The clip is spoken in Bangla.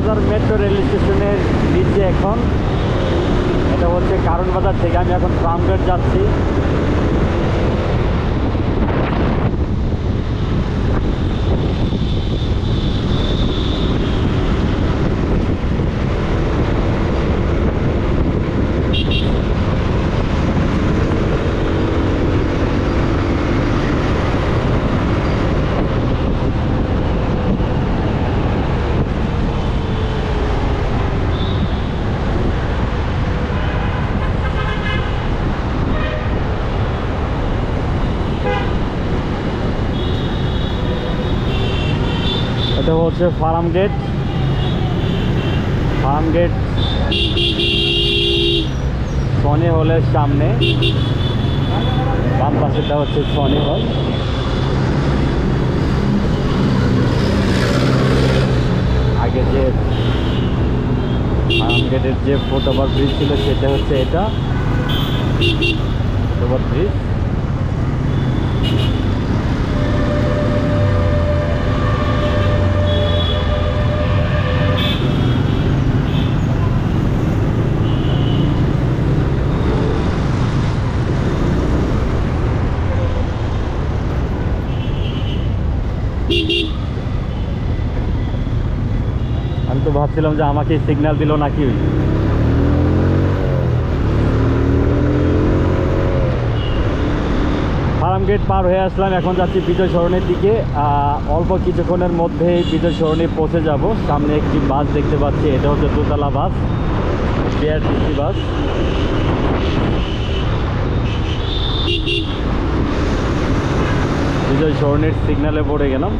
বাজার মেট্রো রেল স্টেশনের নিচে এখন। এটা হচ্ছে কারণ বাজার থেকে আমি এখন ট্রামগেট যাচ্ছি। এটা হচ্ছে farm gate. Farm gate Sony হলের সামনে। বাম পাশেটা হচ্ছে সনি হল। আগে যে ফার্ম গেটের যে ফুটওভার ব্রিজ ছিল সেটা হচ্ছে এটা। Foot over bridge. তো ভাবছিলাম যে আমাকে সিগন্যাল দিল নাকি। ফার্ম গেট পার হয়ে আসলাম, এখন যাচ্ছি বিজয় সরণের দিকে। অল্প কিছুক্ষণের মধ্যেই বিজয় সরণে পৌঁছে যাব। সামনে একটি বাস দেখতে পাচ্ছি, এটা হচ্ছে দোতলা বাস, বিআরটিসি বাস। বিজয় সরণের সিগন্যালে পড়ে গেলাম।